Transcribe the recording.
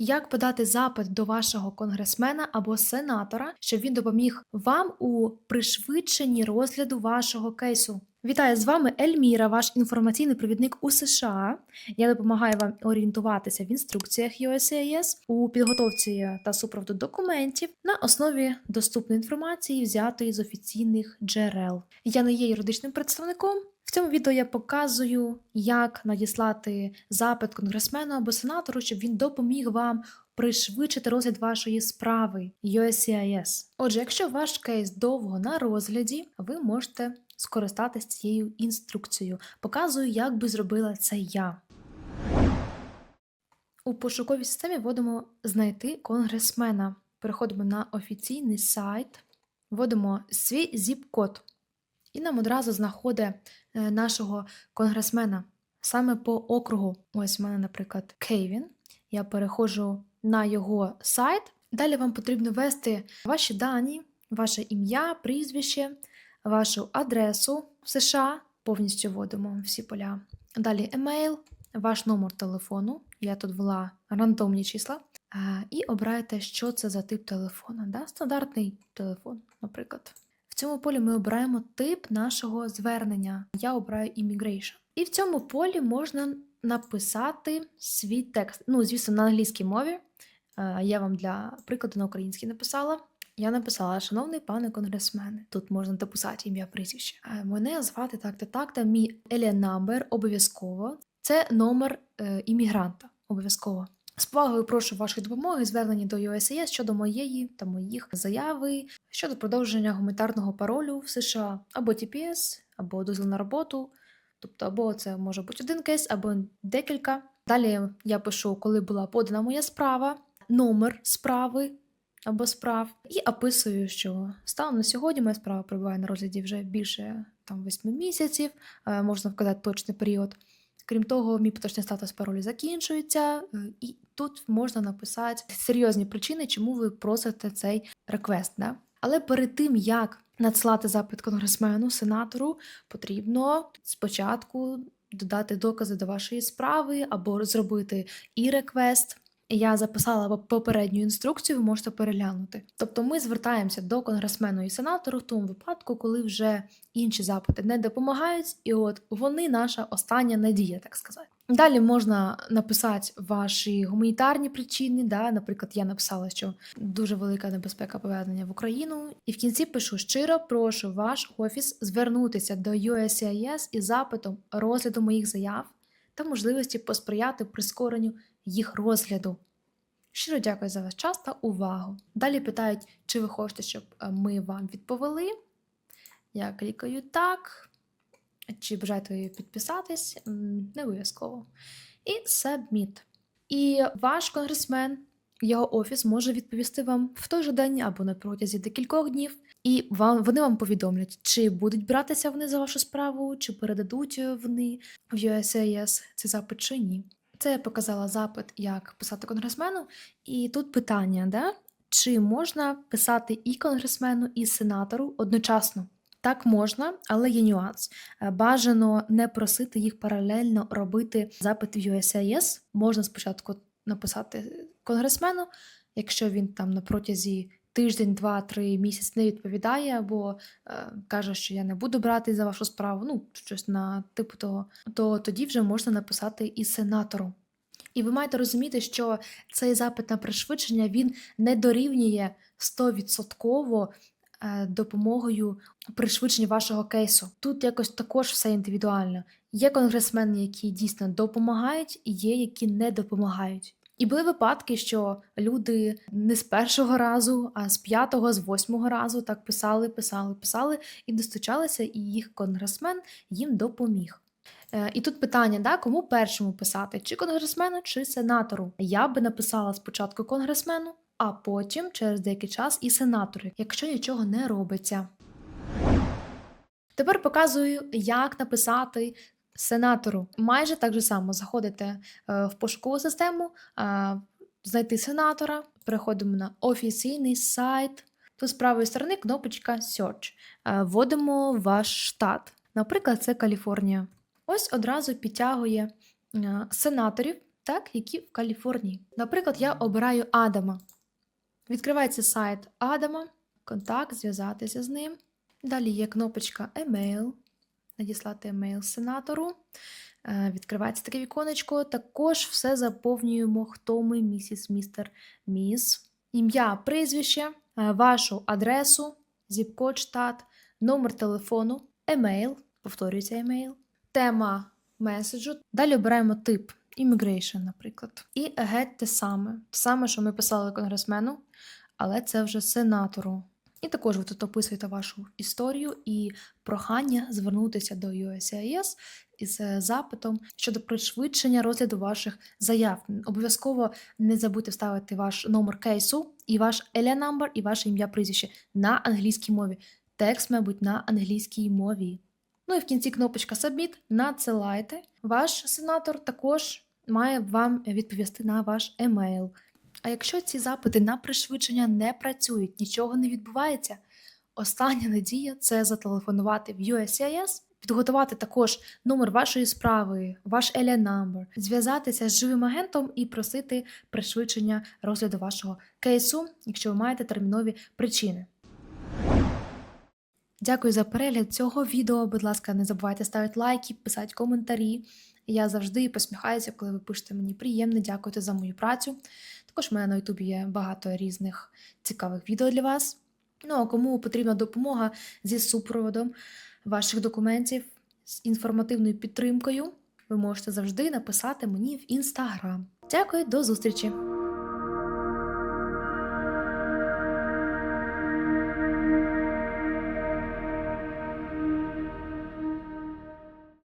Як подати запит до вашого конгресмена або сенатора, щоб він допоміг вам у пришвидшенні розгляду вашого кейсу? Вітаю з вами Ельміра, ваш інформаційний провідник у США. Я допомагаю вам орієнтуватися в інструкціях USAS у підготовці та супроводу документів на основі доступної інформації, взятої з офіційних джерел. Я не є юридичним представником. В цьому відео я показую, як надіслати запит конгресмену або сенатору, щоб він допоміг вам пришвидшити розгляд вашої справи USCIS. Отже, якщо ваш кейс довго на розгляді, ви можете скористатися цією інструкцією. Показую, як би зробила це я. У пошуковій системі вводимо знайти конгресмена. Переходимо на офіційний сайт, вводимо свій зіп-код. І нам одразу знаходить е, нашого конгресмена саме по округу. Ось в мене, наприклад, Кейвін. Я переходжу на його сайт. Далі вам потрібно ввести ваші дані, ваше ім'я, прізвище, вашу адресу в США. Повністю вводимо всі поля. Далі емейл, ваш номер телефону. Я тут ввела рандомні числа. Е, І обираєте, що це за тип телефона. Да? Стандартний телефон, наприклад. Цьому полі ми обираємо тип нашого звернення. Я обираю Immigration. І в цьому полі можна написати свій текст. Ну, звісно, на англійській мові. Е, Я вам для прикладу на українській написала. Я написала, шановний пане конгресмене, тут можна дописати ім'я прізвище. Е, Мене звати так-то так-то, мій Alien обов'язково. Це номер е, іммігранта обов'язково. З повагою прошу вашої допомоги звернення до USAS щодо моєї та моїх заяви щодо продовження гуманітарного паролю в США або TPS, або дозвіл на роботу. Тобто, або це може бути один кейс, або декілька. Далі я пишу, коли була подана моя справа, номер справи або справ, і описую, що станом на сьогодні моя справа перебуває на розгляді вже більше там 8 місяців, е, можна вказати точний період. Крім того, мій поточний статус паролю закінчується, е, і тут можна написати серйозні причини, чому ви просите цей реквест. Да? Але перед тим, як надсилати запит конгресмену, сенатору, потрібно спочатку додати докази до вашої справи або зробити і реквест. Я записала попередню інструкцію, ви можете переглянути. Тобто ми звертаємося до конгресмену і сенатору в тому випадку, коли вже інші запити не допомагають, і от вони наша остання надія, так сказати. Далі можна написати ваші гуманітарні причини. Да? Наприклад, я написала, що дуже велика небезпека повернення в Україну, і в кінці пишу щиро прошу ваш офіс звернутися до USCIS із запитом розгляду моїх заяв та можливості посприяти прискоренню їх розгляду. Щиро дякую за ваш час та увагу. Далі питають, чи ви хочете, щоб е, ми вам відповіли. Я клікаю так. Чи бажаєте підписатись? Не обов'язково. І Submit. І ваш конгресмен, його офіс може відповісти вам в той же день або на протязі декількох днів. І вам, вони вам повідомлять, чи будуть братися вони за вашу справу, чи передадуть вони в USAS цей запит чи ні. Це я показала запит, як писати конгресмену. І тут питання, да? чи можна писати і конгресмену, і сенатору одночасно? Так можна, але є нюанс. Е, Бажано не просити їх паралельно робити запит в USAS. Можна спочатку написати конгресмену, якщо він там на протязі тиждень, два, три місяць не відповідає, або е, каже, що я не буду брати за вашу справу, ну щось на типу того, то тоді вже можна написати і сенатору. І ви маєте розуміти, що цей запит на пришвидшення він не дорівнює 100% е, допомогою пришвидшення вашого кейсу. Тут якось також все індивідуально. Є конгресмени, які дійсно допомагають, і є, які не допомагають. І були випадки, що люди не з першого разу, а з п'ятого, з восьмого разу так писали, писали, писали і достучалися, і їх конгресмен їм допоміг. Е, І тут питання: да, кому першому писати, чи конгресмену, чи сенатору? Я би написала спочатку конгресмену, а потім через деякий час і сенатору, якщо нічого не робиться. Тепер показую, як написати сенатору. Майже так же само заходите е, в пошукову систему, е, знайти сенатора, переходимо на офіційний сайт. Тут з правої сторони кнопочка Search. Е, Вводимо ваш штат. Наприклад, це Каліфорнія. Ось одразу підтягує сенаторів так які в Каліфорнії. Наприклад, я обираю Адама. Відкривається сайт Адама, контакт, зв'язатися з ним. Далі є кнопочка Email, надіслати емейл сенатору. Е, Відкривається таке віконечко. Також все заповнюємо, хто ми, місіс, містер, міс. Ім'я, прізвище, е, вашу адресу, зіп-код штат, номер телефону, емейл, повторюється емейл, тема меседжу. Далі обираємо тип Immigration, наприклад. І геть те саме. Те саме, що ми писали конгресмену, але це вже сенатору. І також ви тут описуєте вашу історію і прохання звернутися до USCIS із е, запитом щодо пришвидшення розгляду ваших заяв. Обов'язково не забудьте вставити ваш номер кейсу і ваш ELA number, і ваше ім'я прізвище на англійській мові. Текст, мабуть, на англійській мові. Ну і в кінці кнопочка Submit надсилайте. Ваш сенатор також має вам відповісти на ваш емейл. А якщо ці запити на пришвидшення не працюють, нічого не відбувається, остання надія це зателефонувати в USCIS, підготувати також номер вашої справи, ваш ELA number, зв'язатися з живим агентом і просити пришвидшення розгляду вашого кейсу, якщо ви маєте термінові причини. Дякую за перегляд цього відео. Будь ласка, не забувайте ставити лайки, писати коментарі. Я завжди посміхаюся, коли ви пишете мені приємне, дякуйте за мою працю. Також в мене на Ютубі є багато різних цікавих відео для вас. Ну а кому потрібна допомога зі супроводом ваших документів, з інформативною підтримкою, ви можете завжди написати мені в інстаграм. Дякую, до зустрічі!